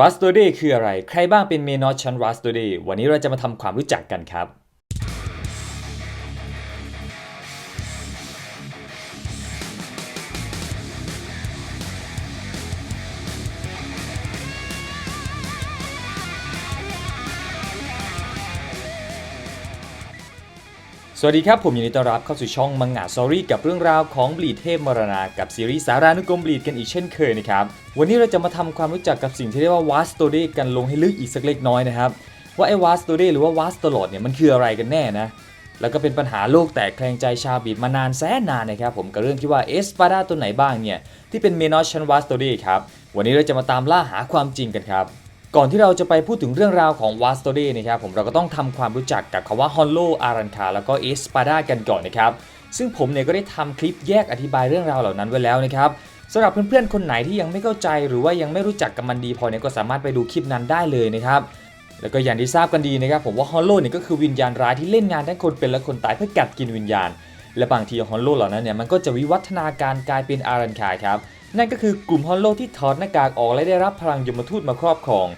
รัสโตเดคืออะไร ใครบ้างเป็นเมนอสชั้นรัสโตเดวันนี้เราจะมาทำความรู้จักกันครับ วัสดีครับ ผมยินดีต้อนรับเข้าสู่ช่องมังงะซอรี่กับเรื่องราวของบลีดเทพมรณากับซีรีส์สารานุกรมบลีดกันอีกเช่นเคยนะครับ วันนี้เราจะมาทำความรู้จักกับสิ่งที่เรียกว่าวาสโตเดกันลงให้ลึกอีกสักเล็กน้อยนะครับ ว่าไอ้วาสโตเดหรือว่าวาสตลอดเนี่ยมันคืออะไรกันแน่นะ แล้วก็เป็นปัญหาโลกแตกแคลงใจชาวบีดมานานแสนนานนะครับผมกับเรื่องที่ว่าเอสปาดาตัวไหนบ้างเนี่ยที่เป็นเมนอสชันวาสโตเดครับวันนี้เราจะมาตามล่าหาความจริงกันครับ ก่อนที่เราจะไปพูดถึงเรื่องราวของวาสโตเดนะครับผมเราก็ต้องทำความรู้จักกับคำว่าฮอนโลอารันคาแล้วก็เอสปาดากันก่อนนะครับ ซึ่งผมเนี่ยก็ได้ทำคลิปแยกอธิบายเรื่องราวเหล่านั้นไว้แล้วนะครับสำหรับเพื่อนๆคนไหนที่ยังไม่เข้าใจ หรือว่ายังไม่รู้จักกับมันดีพอเนี่ยก็สามารถไปดูคลิปนั้นได้เลยนะครับแล้วก็อย่างที่ทราบกันดีนะครับผมว่าฮอลโลเนี่ยก็คือวิญญาณร้ายที่เล่นงานทั้งคนเป็นและคนตายเพื่อกัดกินวิญญาณ และบางทีฮอลโลเหล่านั้นเนี่ยมันก็จะวิวัฒนาการกลายเป็นอารันคาครับนั่นก็คือกลุ่มฮอลโลที่ถอดหน้ากากออกและได้รับพลังยมทูตมาครอบครอง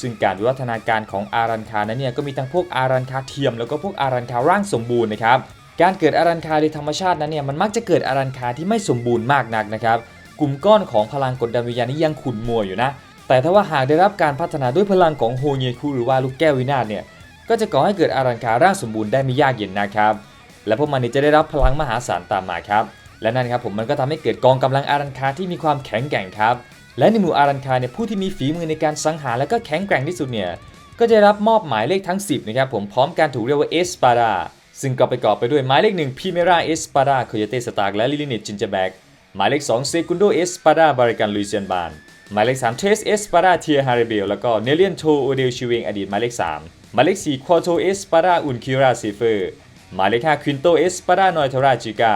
ซึ่งการวิวัฒนาการของอารันคานั้นเนี่ยก็มีทั้งพวกอารันคาเทียมแล้วก็พวกอารันคาร่างสมบูรณ์นะครับการเกิดอารันคาโดยธรรมชาตินั้นเนี่ยมันมักจะเกิดอารันคาที่ไม่สมบูรณ์มากนักนะครับกลุ่มก้อนของพลังกดดันวิญญาณนี้ยังขุ่นมัวอยู่นะ แต่ถ้าว่าหากได้รับการพัฒนาด้วยพลังของโฮเงคุหรือว่าลูกแก้ววินาศเนี่ยก็จะก่อให้เกิดอารันคาร่างสมบูรณ์ได้ไม่ยากเย็นนะครับ และพวกมันนี่จะได้รับพลังมหาศาลตามมาครับและนั่นครับผมมันก็ทำให้เกิดกองกำลังอารันคาที่มีความแข็งแกร่งครับ และในหมู่อารันคาเนี่ยผู้ที่มีฝีมือในการสังหารและก็แข็งแกร่งที่สุดเนี่ยก็จะรับมอบหมายเลขทั้ง 10นะครับผมพร้อมการถูกเรียกว่าเอสปาดาซึ่งก็ประกอบไปด้วยหมายเลขหนึ่งพิเมราเอสปาดาโคโยเตสตาร์กและลิลินิตจินเจแบกหมายเลข2เซกุนโดเอสปาดาบาริกันลุยเซียนบานหมายเลข3เทสเอสปาราเทียฮาริเบลแล้วก็เนเลียนโทโอเดลชิเวงอดีตหมายเลข3หมายเลข4ควอโตเอสปาราอุนคิราเซเฟอร์หมายเลข5ควินโตเอสปารานอยทราจิกา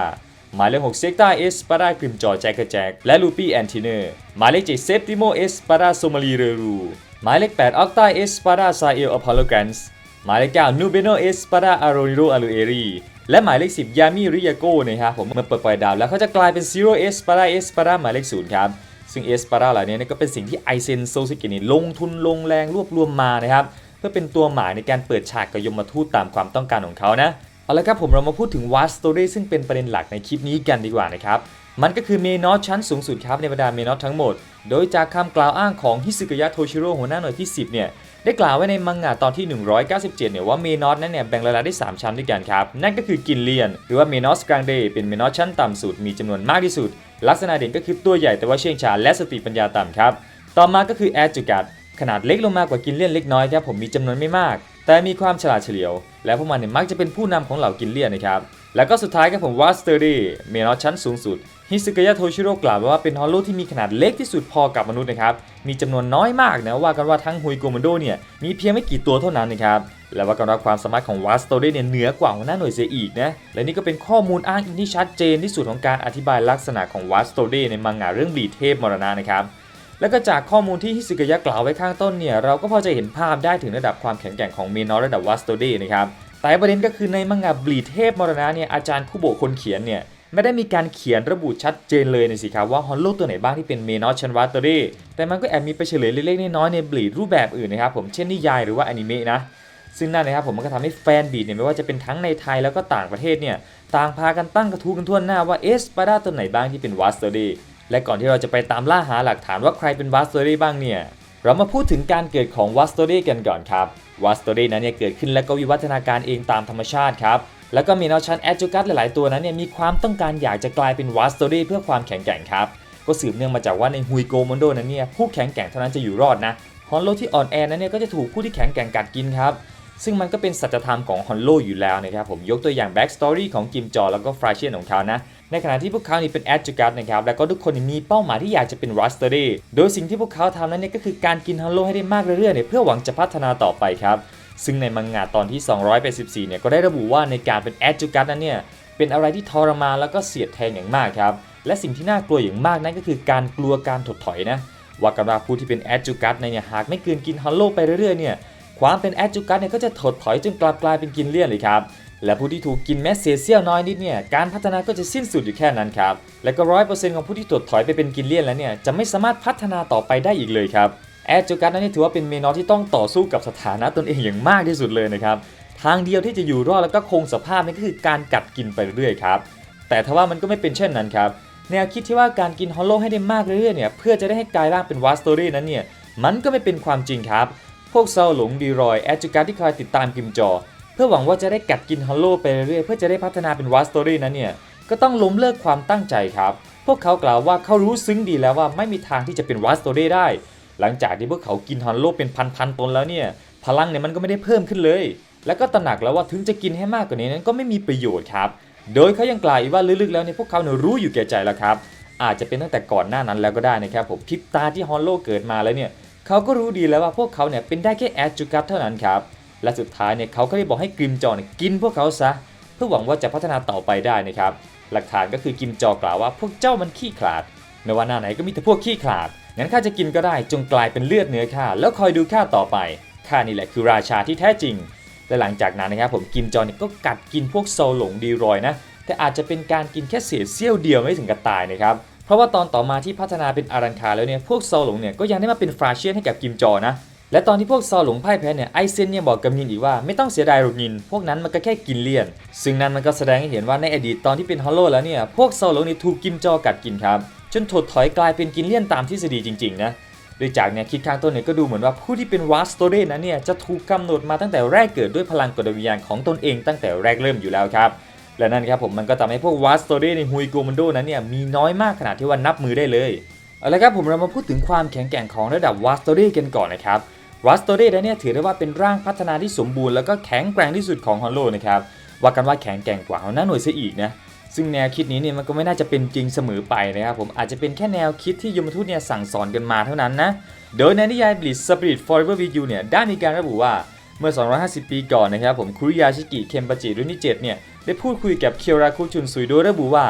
หมายเลข6เซกตาเอสปารากริมจอแจ็คแจ็คและลูปี้แอนติเนอร์หมายเลข7เซฟติโมเอสปาราโซมาลีเรรูหมายเลข8ออกตาเอสปาราซาเอลอพอลโลกันส์หมายเลข9นูเบโนเอสปาราอารอนิโรอาลูเอรีและหมายเลข 10 ยามิริยาโกนะครับผมเมื่อเปิดปล่อยดาวแล้วเขาจะกลายเป็นซีโรเอสปาราเอสปาราหมายเลข 0 ครับ ซึ่งเอสปาราเหล่านี้ก็เป็นสิ่งที่ไอเซนโซซิกินีลงทุนลงแรงรวบรวมมานะครับ เพื่อเป็นตัวหมายในการเปิดฉากกับยมทูตตามความต้องการของเขานะ เอาละครับผมเรามาพูดถึงวาสโตเรซึ่งเป็นประเด็นหลักในคลิปนี้กันดีกว่านะครับ มันก็คือเมนอสชั้นสูงสุดครับในบรรดาเมนอสทั้งหมด โดยจากคำกล่าวอ้างของฮิสึกยะโทชิโร่หัวหน้าหน่วยที่ 10 เนี่ย ได้กล่าวไว้ในมังงะตอนที่ 197 เนี่ยว่าเมนอสนั้นเนี่ยแบ่งรายละได้ 3 ชั้นด้วยกันครับ นั่นก็คือกินเลียน หรือว่าเมนอสกลางเดย์เป็นเมนอสชั้นต่ำสุดมีจำนวนมากที่สุด ลักษณะเด่นก็คือตัวใหญ่แต่ว่าเชี่ยงชาและสติปัญญาต่ำครับ ต่อมาก็คือแอจูกัดขนาดเล็กลงมากกว่ากินเลียนเล็กน้อยครับผมมีจำนวนไม่มาก แต่มีความฉลาดเฉลียว และพวกมันเนี่ยมักจะเป็นผู้นำของเหล่ากินเลียนนะครับแล้วก็สุดท้ายครับผมว่าสเตอร์ดี้เมนอสชั้นสูงสุดฮิซึกยะโทชิโร่กล่าวว่าเป็นฮอลโลที่มีขนาดเล็กที่สุดพอกับมนุษย์นะครับมีจำนวนน้อยมากนะว่ากันว่าทั้งฮุยโกมันโดเนี่ยมีเพียงไม่กี่ตัวเท่านั้นนะครับและว่ากันว่าความสามารถของวาสโตเดเนี่ยเหนือกว่าหัวหน้าหน่วยเสียอีกนะและนี่ก็เป็นข้อมูลอ้างอิงที่ชัดเจนที่สุดของการอธิบายลักษณะของวาสโตเดในมังงะเรื่องบีเทพมรณะนะครับ แล้วก็จากข้อมูลที่ฮิสึกยะกล่าวไว้ข้างต้นเนี่ยเราก็พอจะเห็นภาพได้ถึงระดับความแข็งแกร่งของเมนอสระดับวัสโตเดนะครับแต่ประเด็นก็คือในมังงะบลีเทพมรณะเนี่ยอาจารย์คุโบคนเขียนเนี่ยไม่ได้มีการเขียนระบุชัดเจนเลยในสิครับว่าฮอนโลตัวไหนบ้างที่เป็นเมนอสชันวัตเตอรี่แต่มันก็แอบมีไปเฉลยเล็กๆน้อยๆในบลีดรูปแบบอื่นนะครับผมเช่นนิยายหรือว่าอนิเมะนะซึ่งนั่นนะครับผมมันก็ทำให้แฟนบีดเนี่ยไม่ว่าจะเป็นทั้งในไทยแล้วก็ต่างประเทศเนี่ยต่างพากันตั้งกระทู้กันทั่วหน้าว่าเอสปาดาตัวไหนบ้างที่เป็นวัสเตอรี่ และก่อนที่เราจะไปตามล่าหาหลักฐานว่าใครเป็นวัสตอรี่บ้างเนี่ย เรามาพูดถึงการเกิดของวัสตอรี่กันก่อนครับวัสตอรี่นั้นเนี่ยเกิดขึ้นแล้วก็วิวัฒนาการเองตามธรรมชาติครับแล้วก็มีนอชันแอดจูกัสหลายๆตัวนั้นเนี่ยมีความต้องการอยากจะกลายเป็นวัสตอรี่เพื่อความแข็งแกร่งครับก็สืบเนื่องมาจากว่าในฮุยโกมอนโดนั้นเนี่ยผู้แข็งแกร่งเท่านั้นจะอยู่รอดนะฮอนโลที่อ่อนแอนั้นเนี่ยก็จะถูกผู้ที่แข็งแกร่งกัดกินครับซึ่งมันก็เป็นสัจธรรมของฮอนโลอยู่แล้วนะครับผมยกตัวอย่างแบ็กสตอรี่ของกิมจอแล้วก็ฟราเชียนของเขานะ ในขณะที่พวกเขานี่เป็นแอดจูกัสนะครับแล้วก็ทุกคนมีเป้าหมายที่อยากจะเป็นรัสเตอรี่โดยสิ่งที่พวกเขาทำนั้นเนี่ยก็คือการกินฮอนโลให้ได้มากเรื่อยๆเนี่ยเพื่อหวังจะพัฒนาต่อไปครับ ซึ่งในมังงะตอนที่ 284 เนี่ยก็ได้ระบุว่าในการเป็นแอดจูกัสนั้นเนี่ยเป็นอะไรที่ทรมานแล้วก็เสียดแทงอย่างมากครับและสิ่งที่น่ากลัวอย่างมากนั่นก็คือการกลัวการถดถอยนะว่ากันว่าผู้ที่เป็นแอดจูกัสเนี่ยหากไม่กืนกินฮอนโลไปเรื่อยๆเนี่ยความเป็นแอดจูกัสเนี่ยก็จะถดถอยจนกลับกลายเป็นกินเลี่ยนเลยครับ และผู้ที่ถูกกินแม้เศษเสี้ยวน้อยนิดเนี่ยการพัฒนาก็จะสิ้นสุดอยู่แค่นั้นครับ และก็ร้อยเปอร์เซ็นต์ของผู้ที่ถดถอยไปเป็นกินเลี่ยนแล้วเนี่ยจะไม่สามารถพัฒนาต่อไปได้อีกเลยครับแอดจูกัสนั้นนี่ถือว่าเป็นเมนอสที่ต้องต่อสู้กับสถานะตนเองอย่างมากที่สุดเลยนะครับทางเดียวที่จะอยู่รอดแล้วก็คงสภาพนั่นก็คือการกัดกินไปเรื่อยๆครับแต่ทว่ามันก็ไม่เป็นเช่นนั้นครับแนวคิดที่ว่าการกินฮอลโลให้ได้มากเรื่อยๆเนี่ยเพื่อจะได้ให้กลายร่างเป็นวาสตอรี่นั้นเนี่ยมันก็ไม่เป็นความจริงครับ พวกเซาหลงดีรอยแอดจูกัสที่คอยติดตามกิมจอ พื่อหวังว่าจะได้กัดกินฮอลโลไปเรื่อยๆเพื่อจะได้พัฒนาเป็นวาสตอรี่นั้นเนี่ยก็ต้องล้มเลิกความตั้งใจครับ พวกเขากล่าวว่าเขารู้ซึ้งดีแล้วว่าไม่มีทางที่จะเป็นวาสตอรี่ได้ หลังจากที่พวกเขากินฮอลโลเป็นพันๆตนแล้วเนี่ยพลังเนี่ยมันก็ไม่ได้เพิ่มขึ้นเลย แล้วก็ตระหนักแล้วว่าถึงจะกินให้มากกว่านี้นั้นก็ไม่มีประโยชน์ครับ โดยเขายังกล่าวอีกว่าลึกๆแล้วเนี่ยพวกเขาเนี่ยรู้อยู่แก่ใจแล้วครับ อาจจะเป็นตั้งแต่ก่อนหน้านั้นแล้วก็ได้นะครับผมพิบตาที่ฮอลโลเกิดมาแล้วเนี่ยเขาก็รู้ดีแล้วว่าพวกเขาเนี่ยเป็นได้แค่แอดจูกัสเท่านั้นครับ และสุดท้ายเนี่ยเขาก็ได้บอกให้กิมจอเนี่ยกินพวกเขาซะ เพื่อหวังว่าจะพัฒนาต่อไปได้นะครับ หลักฐานก็คือกิมจอกล่าวว่าพวกเจ้ามันขี้ขลาดไม่ว่าหน้าไหนก็มีแต่พวกขี้ขลาดงั้นข้าจะกินก็ได้จงกลายเป็นเลือดเนื้อข้าแล้วคอยดูข้าต่อไปข้านี่แหละคือราชาที่แท้จริง และหลังจากนั้นนะครับผมกิมจอเนี่ยก็กัดกินพวกโซลหลงดีรอยนะ แต่อาจจะเป็นการกินแค่เศษเสี้ยวเดียวไม่ถึงกับตายนะครับ เพราะว่าตอนต่อมาที่พัฒนาเป็นอารันคาแล้วเนี่ยพวกโซลหลงเนี่ยก็ยังได้มาเป็นฟราเชียนให้กับกิมจอนะ และตอนที่พวกซอหลงพ่ายแพ้เนี่ยไอเซนยังบอกกับนินอีกว่าไม่ต้องเสียดายหรอกนิน พวกนั้นมันก็แค่กินเลี่ยน ซึ่งนั่นมันก็แสดงให้เห็นว่าในอดีตตอนที่เป็นฮอลโลแล้วเนี่ยพวกซอหลงนี่ถูกกิมจอกัดกินครับจนถดถอยกลายเป็นกินเลี่ยนตามทฤษฎีจริงๆนะโดยจากเนี่ยคิดข้างต้นเนี่ยก็ดูเหมือนว่าผู้ที่เป็นวาสโตเรนั้นเนี่ยจะถูกกำหนดมาตั้งแต่แรกเกิดด้วยพลังกดวิญญาณของตนเองตั้งแต่แรกเริ่มอยู่แล้วครับและนั่นครับผมมันก็ทำให้พวกวาสโตเรในฮุยโกมันโดนั้นเนี่ยมีน้อยมากขนาดที่ว่านับมือได้เลยเอาละครับผมเรามาพูดถึงความแข็งแกร่งของระดับวาสโตเรกันก่อนนะครับ รัสโตเดเนี่ยถือได้ว่าเป็นร่างพัฒนาที่สมบูรณ์แล้วก็แข็งแกร่งที่สุดของฮอลโลนะครับว่ากันว่าแข็งแกร่งกว่าฮอลน่าหน่วยเสียอีกนะซึ่งแนวคิดนี้เนี่ยมันก็ไม่น่าจะเป็นจริงเสมอไปนะครับผมอาจจะเป็นแค่แนวคิดที่ยมทูตเนี่ยสั่งสอนกันมาเท่านั้นนะโดยในนิยาย Blitz Spirit Forever with You เนี่ยได้มีการระบุว่าเมื่อ 250 ปีก่อนนะครับผมคุริยาชิกิเคมปาจิรุ่นที่7เนี่ยได้พูดคุยกับเคียวราคุชุนซุยโดยระบุว่า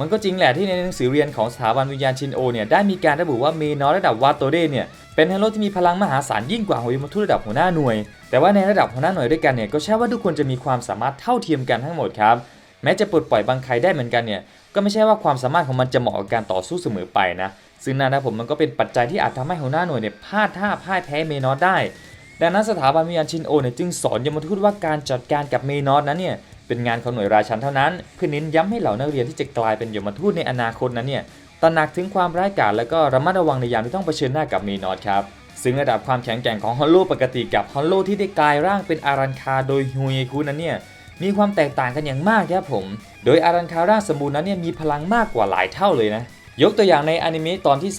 มันก็จริงแหละที่ในหนังสือเรียนของสถาบันวิญญาณชินโอเนี่ยได้มีการระบุว่าเมนอระดับวาโตเดเนี่ยเป็นฮีโร่ที่มีพลังมหาศาลยิ่งกว่าโฮยมทุระดับหัวหน้าหน่วย แต่ว่าในระดับหัวหน้าหน่วยด้วยกันเนี่ยก็ใช่ว่าทุกคนจะมีความสามารถเท่าเทียมกันทั้งหมดครับแม้จะปลดปล่อยบางใครได้เหมือนกันเนี่ยก็ไม่ใช่ว่าความสามารถของมันจะเหมาะกับการต่อสู้เสมอไปนะซึ่งนั่นนะผมมันก็เป็นปัจจัยที่อาจทำให้หัวหน้าหน่วยเนี่ยพลาดท่าพ่ายแพ้เมนอสได้ ดังนั้นสถาบันวิญญาณชินโอเนี่ยจึงสอนยมทูตว่าการจัดการกับเมนอสนั้นเนี่ย เป็นงานของหน่วยราชันเท่านั้น เพื่อเน้นย้ำให้เหล่านักเรียนที่จะกลายเป็นยมทูตในอนาคตนั้นเนี่ยตระหนักถึงความร้ายกาจและก็ระมัดระวังในยามที่ต้องเผชิญหน้ากับเมนอสครับซึ่งระดับความแข็งแกร่งของฮอลโลปกติกับฮอลโลที่ได้กลายร่างเป็นอารันคาโดยฮุยคุนั้นเนี่ยมีความแตกต่างกันอย่างมากครับผม โดยอารันคาร่างสมบูรณ์นั้นเนี่ยมีพลังมากกว่าหลายเท่าเลยนะ ยกตัวอย่างในอนิเมะตอนที่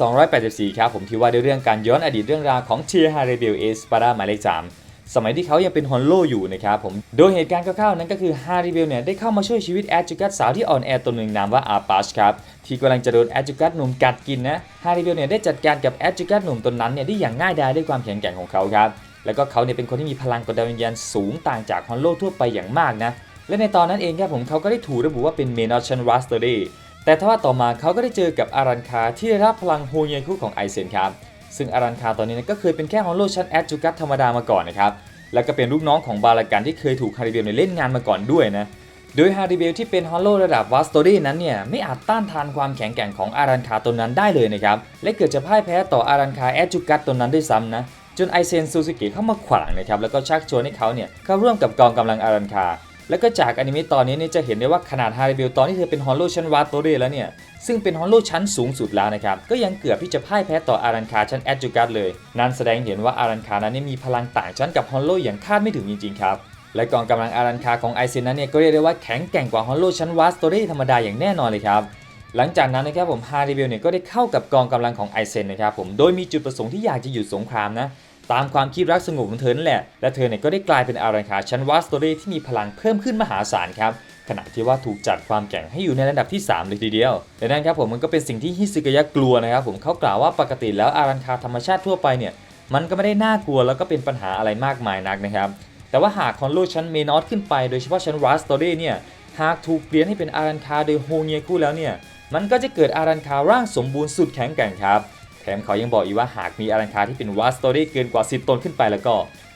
284 ครับผมที่ว่าด้วยเรื่องการย้อนอดีตเรื่องราวของเทียฮาเรเบลเอสปาราหมายเลข3 สมัยที่เขายังเป็นฮอนโลอยู่นะครับผม โดยเหตุการณ์คร่าวๆนั้นก็คือฮาริเบลเนี่ยได้เข้ามาช่วยชีวิตแอดจูกัสสาวที่อ่อนแอตัวหนึ่งนามว่าอาปาชครับที่กำลังจะโดนแอดจูกัสหนุ่มกัดกินนะฮาริเบลเนี่ยได้จัดการกับแอดจูกัสหนุ่มตนนั้นเนี่ยได้อย่างง่ายดายด้วยความแข็งแกร่งของเขาครับแล้วก็เขาเนี่ยเป็นคนที่มีพลังกดดันวิญญาณสูงต่างจากฮอนโลทั่วไปอย่างมากนะและในตอนนั้นเองครับผมเขาก็ได้ถูกระบุว่าเป็นเมนอชันรัสเตอร์แต่ทว่าต่อมาเขาก็ได้เจอกับอารันคาที่ได้รับพลังโฮเยคุของไอเซนครับ ซึ่งอารันคาตอนนี้ก็เคยเป็นแค่ฮอนโลชันแอดจูกัสธรรมดามาก่อนนะครับ แล้วก็เป็นลูกน้องของบาลากันที่เคยถูกฮาริเบลเล่นงานมาก่อนด้วยนะ โดยฮาริเบลที่เป็นฮอลโลระดับวัสโตรีนั้นเนี่ยไม่อาจต้านทานความแข็งแกร่งของอารันคาตนนั้นได้เลยนะครับ และเกิดจะพ่ายแพ้ต่ออารันคาแอดจูกัสตนนั้นด้วยซ้ำนะ จนไอเซนซูซูกิเข้ามาขวางนะครับ แล้วก็ชักชวนให้เขาเนี่ยเข้าร่วมกับกองกำลังอารันคา แล้วก็จากอนิเมะตอนนี้เนี่ยจะเห็นได้ว่าขนาดฮาริเบลตอนที่เธอเป็นฮอลโลชั้นวาโตเรแล้วเนี่ย ซึ่งเป็นฮอลโลชั้นสูงสุดแล้วนะครับ ก็ยังเกือบที่จะพ่ายแพ้ต่ออารันคาชั้นแอดจูกัสเลย นั่นแสดงเห็นว่าอารันคานั้นเนยมีพลังต่างชั้นกับฮอลโลอย่างคาดไม่ถึงจริงๆครับ และกองกำลังอารันคาของไอเซนนั้นเนี่ยก็เรียกได้ว่าแข็งแกร่งกว่าฮอลโลชั้นวาสโตเรธรรมดาอย่างแน่นอนเลยครับหลังจากนั้นนะครับผมฮาริเบลเนี่ยก็ได้เข้ากับกองกำลังของไอเซนนะครับผมโดยมีจุดประสงค์ที่อยากจะหยุดสงครามนะ ตามความคิดรักสงบของเธอนั่นแหละ และเธอเนี่ยก็ได้กลายเป็นอารันคาชั้นวาสตเรที่มีพลังเพิ่มขึ้นมหาศาลครับ ขณะที่ว่าถูกจัดความแก่งให้อยู่ในระดับที่ 3 เลยทีเดียวดังนั้นครับผมมันก็เป็นสิ่งที่ฮิซึกยะกลัวนะครับผมเขากล่าวว่าปกติแล้วอารันคาธรรมชาติทั่วไปเนี่ยมันก็ไม่ได้น่ากลัวแล้วก็เป็นปัญหาอะไรมากมายนักนะครับ แต่ว่าหากคอนโลชั้นเมนอสขึ้นไปโดยเฉพาะชั้นวาสตเรเนี่ยหากถูกเปลี่ยนให้เป็นอารันคาโดยโฮเงียคู่แล้วเนี่ยมันก็จะเกิดอารันคาร่างสมบูรณ์สุดแข็งแกร่งครับ แถมเขายังบอกอีกว่าหากมีอารันคาที่เป็นวาสตเรเกินกว่า 10 ตนขึ้นไปแล้วก็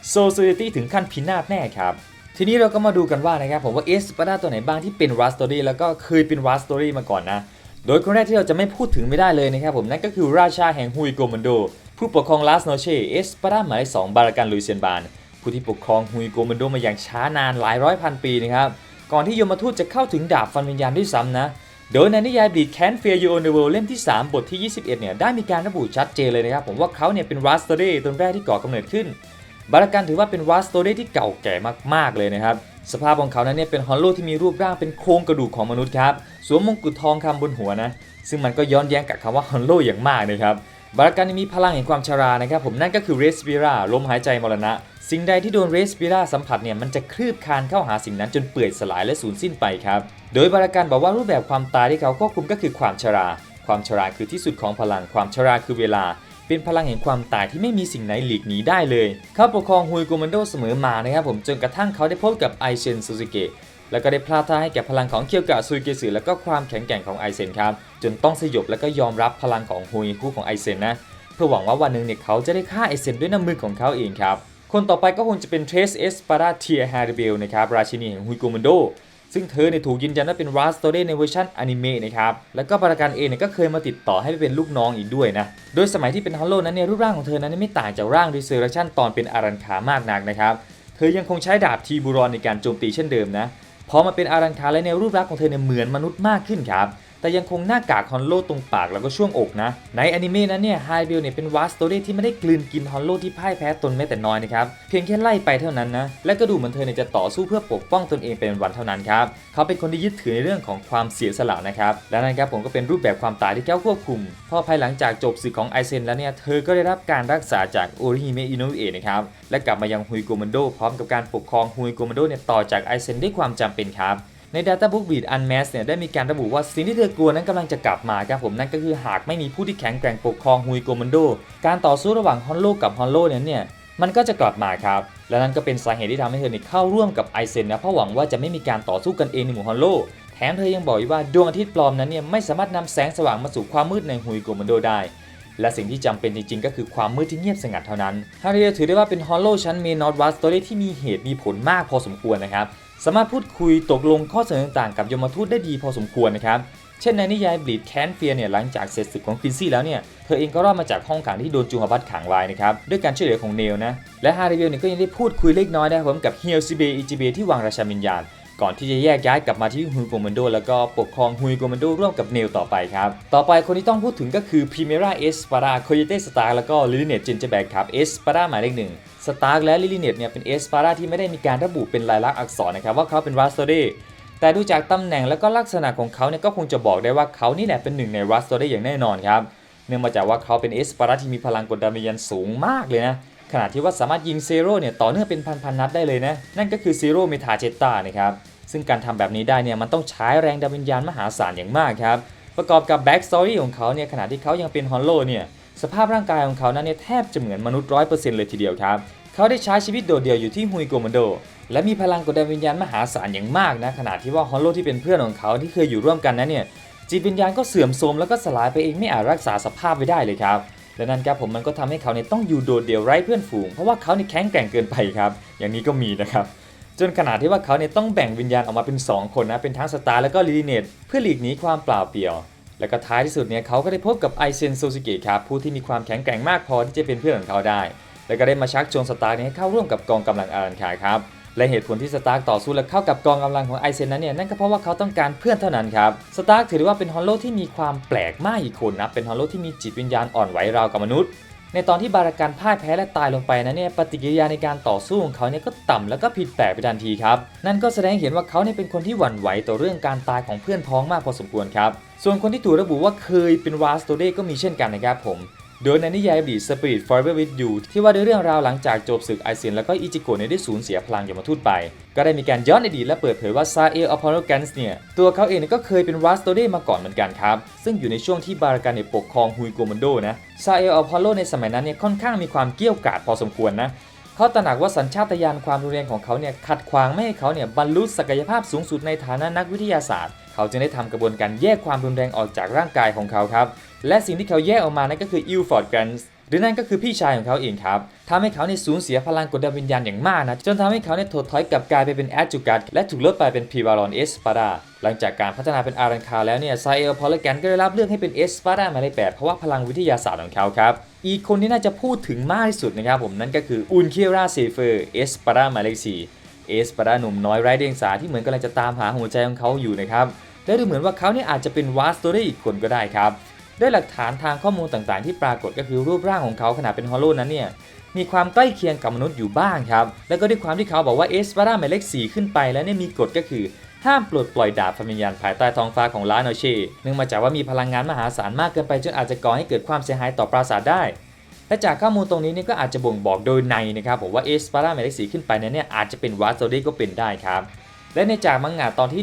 โซเซตี้ถึงขั้นพินาศแน่ครับ ทีนี้เราก็มาดูกันว่านะครับผมว่าเอสปาดาตัวไหนบ้างที่เป็นวาสตเรแล้วก็เคยเป็นวาสตเรมาก่อนนะ โดยคนแรกที่เราจะไม่พูดถึงไม่ได้เลยนะครับผมนั่นก็คือราชาแห่งฮุยโกมันโด ผู้ปกครองลาสโนเชเอสปาราหมายเลขสองบารากันลุยเซียนบานผู้ที่ปกครองฮุยโกมันโดมาอย่างช้านานหลายร้อยพันปีนะครับก่อนที่ยมทูตจะเข้าถึงดาบฟันวิญญาณด้วยซ้ำนะ โดยในนิยายบีดแคนเฟียยูโอเนเวลเล่มที่ 3 บทที่ 21 เนี่ยได้มีการระบุชัดเจนเลยนะครับผมว่าเขาเนี่ยเป็นรัสเตเดตนแรกที่ก่อกำเนิดขึ้นบารากันถือว่าเป็นรัสโตเดที่เก่าแก่มากๆเลยนะครับสภาพของเขานั้นเนี่ยเป็นฮอลโลที่มีรูปร่างเป็นโครงกระดูกของมนุษย์ครับสวมมงกุฎทองคำบนหัวนะซึ่งมันก็ย้อนแย้งกับคำว่าฮอลโลอย่างมากนะครับบารากันมีพลังแห่งความชรานะครับผมนั่นก็คือเรสปิราลมหายใจมรณะ สิ่งใดที่โดนเรสปิราสัมผัสเนี่ยมันจะคลืบคานเข้าหาสิ่งนั้นจนเปื่อยสลายและสูญสิ้นไปครับ โดยบารากันบอกว่ารูปแบบความตายที่เขาควบคุมก็คือความชรา ความชราคือที่สุดของพลัง ความชราคือเวลา เป็นพลังแห่งความตายที่ไม่มีสิ่งไหนหลีกหนีได้เลย เขาปกครองฮุยโกมันโดเสมอมานะครับผมจนกระทั่งเขาได้พบกับไอเซนซูซิเกะแล้วก็ได้พลาดท่าให้แก่พลังของเคียวกะซุยเกสึแล้วก็ความแข็งแกร่งของไอเซนครับจนต้องสยบแล้วก็ยอมรับพลังของฮุยคู่ของไอเซนนะเพื่อหวังว่าวันหนึ่งเนี่ยเขาจะได้ฆ่าไอเซนด้วยน้ำมือของเขาเองครับ คนต่อไปก็คงจะเป็นเทรสเอสปาราเทียฮาริเบลนะครับราชินีแห่งฮุยโกมันโดซึ่งเธอเนี่ยถูกยืนยันว่าเป็นรัสโตเดในเวอร์ชันอนิเมะนะครับ แล้วก็บาราการเอเนี่ยก็เคยมาติดต่อให้ไปเป็นลูกน้องอีกด้วยนะ โดยสมัยที่เป็นฮอลโลนั้นเนี่ยรูปร่างของเธอนั้นไม่ต่างจากร่างรีเซอร์ชันตอนเป็นอารันคามากนักนะครับ เธอยังคงใช้ดาบทีบูรอนในการโจมตีเช่นเดิมนะ พอมาเป็นอารันคาและในรูปลักษณ์ของเธอเนี่ยเหมือนมนุษย์มากขึ้นครับ แต่ยังคงหน้ากากฮอนโลตรงปากแล้วก็ช่วงอกนะ ในอนิเมะนั้นเนี่ยไฮเบลเนี่ยเป็นวาสโตเรที่ไม่ได้กลืนกินฮอนโลที่พ่ายแพ้ตนแม้แต่น้อยนะครับ เพียงแค่ไล่ไปเท่านั้นนะ และก็ดูเหมือนเธอเนี่ยจะต่อสู้เพื่อปกป้องตนเองเป็นวันเท่านั้นครับ เขาเป็นคนที่ยึดถือในเรื่องของความเสียสละนะครับ และนั่นครับผมก็เป็นรูปแบบความตายที่แก้วควบคุม พอภายหลังจากจบศึกของไอเซนแล้วเนี่ยเธอก็ได้รับการรักษาจากโอริฮิเมะอิโนะเอะนะครับ และกลับมายังฮุยโกมันโดพร้อมกับการปกครองฮุยโกมันโดเนี่ยต่อจากไอเซนด้วยความจำเป็นครับ ใน Data Book Beat Unmasked เนี่ยได้มีการระบุว่าสิ่งที่เธอกลัวนั้นกำลังจะกลับมาครับผมนั่นก็คือหากไม่มีผู้ที่แข็งแกร่งปกครองฮุยโกมันโด การต่อสู้ระหว่างฮอนโลกับฮอนโลเนี่ยเนี่ยมันก็จะกลับมาครับ และนั่นก็เป็นสาเหตุที่ทำให้เธอเนี่ยเข้าร่วมกับไอเซนนะเพราะหวังว่าจะไม่มีการต่อสู้กันเองในหมู่ฮอนโล แถมเธอยังบอกอีกว่าดวงอาทิตย์ปลอมนั้นเนี่ยไม่สามารถนำแสงสว่างมาสู่ความมืดในฮุยโกมันโดได้ และสิ่งที่จำเป็นจริงๆ ก็คือความมืดที่เงียบสงัดเท่านั้นฮาริเอถือได้ว่าเป็นฮอลโลชั้นเมนอตวัสตอรี่ที่มีเหตุมีผลมากพอสมควรนะครับ สามารถพูดคุยตกลงข้อเสนอต่างๆ กับยมทูตได้ดีพอสมควรนะครับเช่นในนิยายบลีดแคนเฟียเนี่ยหลังจากเสร็จศึกของควินซี่แล้วเนี่ย เธอเองก็รอดมาจากห้องขังที่โดนจูฮาบัตขังไว้นะครับ ด้วยการช่วยเหลือของเนลนะ และฮาริเวลเนี่ยก็ยังได้พูดคุยเล็กน้อยนะครับผมกับเฮียซิเบอิจิเบที่วางราชามิญญาณ ก่อนที่จะแยกย้ายกลับมาที่ฮุยโกมันโดแล้วก็ปกครองฮุยโกมันโดร่วมกับเนลต่อไปครับ ต่อไปคนที่ต้องพูดถึงก็คือพ r เมราเอสปาราโคยเตสตาร์แล้วก็ลิลิเนตจินเจแบกครับเอสปาราหมายเลขหนึ่งสตาร์และลิลิเนตเนี่ยเป็นเอสปาราที่ไม่ได้มีการระบุเป็นลายลักษณ์อักษรนะครับว่าเขาเป็นรัสโตเดแต่ดูจากตำแหน่งและก็ลักษณะของเขาเนี่ยก็คงจะบอกได้ว่าเขานี่แหละเป็นหนึ่งในรัสโตเดอย่างแน่นอนครับเนื่องมาจากว่าเขาเป็นเอสปาราที่มีพลังกดดันวิญญาณสูงมากเลยนะ ขณะที่ว่าสามารถยิงเซโร่เนี่ยต่อเนื่องเป็นพันๆนัดได้เลยนะ นั่นก็คือซีโร่เมทาเจตานะครับ ซึ่งการทำแบบนี้ได้เนี่ยมันต้องใช้แรงดันวิญญาณมหาศาลอย่างมากครับ ประกอบกับแบ็กสตอรี่ของเขาเนี่ยขณะที่เขายังเป็นฮอลโลเนี่ยสภาพร่างกายของเขานั้นเนี่ยแทบจะเหมือนมนุษย์ร้อยเปอร์เซ็นต์เลยทีเดียวครับ เขาได้ใช้ชีวิตโดดเดี่ยวอยู่ที่ฮุยโกมันโด และมีพลังกดดันวิญญาณมหาศาลอย่างมากนะขณะที่ว่าฮอลโลที่เป็นเพื่อนของเขาที่เคยอยู่ร่วมกันนั้นเนี่ยจิตวิญญาณก็เสื่อมโทรมแล้วก็สลายไปเองไม่อาจรักษาสภาพไว้ได้เลยครับ และนั่นครับผมมันก็ทำให้เขาเนี่ยต้องอยู่โดดเดี่ยวไร้เพื่อนฝูงเพราะว่าเขาเนี่ยแข็งแกร่งเกินไปครับ อย่างนี้ก็มีนะครับจนขนาดที่ว่าเขาเนี่ยต้องแบ่งวิญญาณออกมาเป็น 2 คนนะเป็นทั้งสตาร์แล้วก็ลิลิเนตเพื่อหลีกหนีความเปล่าเปลี่ยว แล้วก็ท้ายที่สุดเนี่ยเขาก็ได้พบกับไอเซนโซซิเกะครับผู้ที่มีความแข็งแกร่งมากพอที่จะเป็นเพื่อนของเขาได้ แล้วก็ได้มาชักชวนสตาร์เนี่ยให้เข้าร่วมกับกองกำลังอารันคาครับ และเหตุผลที่สตาร์กต่อสู้และเข้ากับกองกำลังของไอเซนนั้นเนี่ยนั่นก็เพราะว่าเขาต้องการเพื่อนเท่านั้นครับสตาร์กถือว่าเป็นฮอลโลที่มีความแปลกมากอีกคนนะเป็นฮอลโลที่มีจิตวิญญาณอ่อนไหวราวกับมนุษย์ในตอนที่บาราการพ่ายแพ้และตายลงไปนั้นเนี่ยปฏิกิริยาในการต่อสู้ของเขาเนี่ยก็ต่ำแล้วก็ผิดแปลกไปทันทีครับ นั่นก็แสดงให้เห็นว่าเขาเนี่ยเป็นคนที่หวั่นไหวต่อเรื่องการตายของเพื่อนพ้องมากพอสมควรครับ ส่วนคนที่ถูกระบุว่าเคยเป็นวาสโตเดก็มีเช่นกันนะครับผม โดยในนิยายบี Spirit Forever with You ที่ว่าด้วยเรื่องราวหลังจากจบศึกไอเซนแล้วก็อิจิโกะเนี่ยได้สูญเสียพลังยมทูตไป ก็ได้มีการย้อนอดีตและเปิดเผยว่าซาเอลอพอลโลแกนส์เนี่ย ตัวเขาเองก็เคยเป็นวาสโตเดมาก่อนเหมือนกันครับ ซึ่งอยู่ในช่วงที่บารากันเนี่ยปกครองฮุยโกมันโดนะซาเอลอพอลโลในสมัยนั้นเนี่ยค่อนข้างมีความเกี้ยวกาดพอสมควรนะเขาตระหนักว่าสัญชาตญาณความรุนแรงของเขาเนี่ยขัดขวางไม่ให้เขาเนี่ยบรรลุศักยภาพสูงสุดในฐานะนักวิทยาศาสตร์ เขาจึงได้ทำกระบวนการแยกความรุนแรงออกจากร่างกายของเขาครับ และสิ่งที่เขาแยกออกมานั่นก็คืออิลฟอร์ดกันส์หรือนั่นก็คือพี่ชายของเขาเองครับทำให้เขาในสูญเสียพลังกดดันวิญญาณอย่างมากนะ จนทำให้เขาในยถดถอยกลับกลายไปเป็นแอดจูกัสและถูกลดไปเป็นพีวารอนเอสปาดาหลังจากการพัฒนาเป็นอารันคาแล้วเนี่ยไซเอลพอลแกนก็ได้รับเลือกให้เป็นเอสปาดามายเลขแปดเพราะว่าพลังวิทยาศาสตร์ของเขาครับ อีกคนที่น่าจะพูดถึงมากที่สุดนะครับผมนั่นก็คืออุนเคียราเซเฟอร์เอสปารามาเลขสี่เอสปาราหนุ่มน้อยไร้เดียงสาที่เหมือนกำลังจะตามหาหัวใจของเขาอยู่นะครับและดูเหมือนว่าเขาเนี่ยอาจจะเป็นวาสโตเรอีกคนก็ได้ครับ ด้วยหลักฐานทางข้อมูลต่างๆ ที่ปรากฏก็คือรูปร่างของเขาขณะเป็นฮอลโลนั้นเนี่ยมีความใกล้เคียงกับมนุษย์อยู่บ้างครับ แล้วก็ด้วยความที่เขาบอกว่าเอสปาร่าหมายเลขสี่ขึ้นไปแล้วเนี่ยมีกฎก็คือ ห้ามปลดปล่อยดาบฟามิญญาณภายใต้ท้องฟ้าของล้านโอเช่เนื่องมาจากว่ามีพลังงานมหาศาลมากเกินไปจนอาจจะก่อให้เกิดความเสียหายต่อปราสาทได้ และจากข้อมูลตรงนี้นี่ก็อาจจะบ่งบอกโดยในนะครับผมว่าเอสปาร่าหมายเลขสีขึ้นไปนั้นเนี่ยอาจจะเป็นวาโซเดก็เป็นได้ครับ และในจากมังงะตอนที่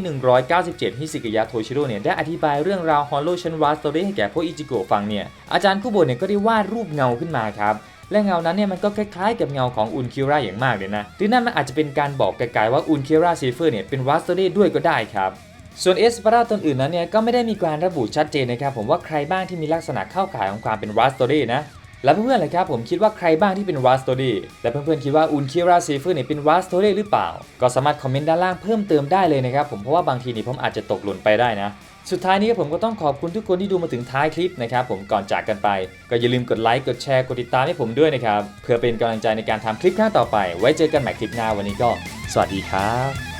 197 ฮิสิกยะโทชิโร่เนี่ยได้อธิบายเรื่องราวฮอลโลชันวาสโตเดให้แก่พวกอิจิโกะฟังเนี่ยอาจารย์คุโบะเนี่ยก็ได้วาดรูปเงาขึ้นมาครับและเงานั้นเนี่ยมันก็คล้ายๆกับเงาของอุนคิราอย่างมากเลยนะหรือนั่นมันอาจจะเป็นการบอกไกลๆว่าอุนคิราซีเฟอร์เนี่ยเป็นวาสโตเดด้วยก็ได้ครับส่วนเอสปาราตนอื่นนั้นเนี่ยก็ไม่ได้มีการระบุชัดเจนนะครับผมว่าใครบ้างที่มีลักษณะเข้าข่ายของความเป็นวาสโตเดนะ แล้วเพื่อนๆเลยครับผมคิดว่าใครบ้างที่เป็นวาสโตเดและเพื่อนๆคิดว่าอุนคิราซีเฟอร์เนี่ยเป็นวาสโตเดหรือเปล่า ก็สามารถคอมเมนต์ด้านล่างเพิ่มเติมได้เลยนะครับผมเพราะว่าบางทีนี่ผมอาจจะตกหล่นไปได้นะ สุดท้ายนี้ผมก็ต้องขอบคุณทุกคนที่ดูมาถึงท้ายคลิปนะครับผมก่อนจากกันไป ก็อย่าลืมกดไลค์กดแชร์กดติดตามให้ผมด้วยนะครับเพื่อเป็นกำลังใจในการทำคลิปหน้าต่อไป ไว้เจอกันใหม่คลิปหน้าวันนี้ก็ สวัสดีครับ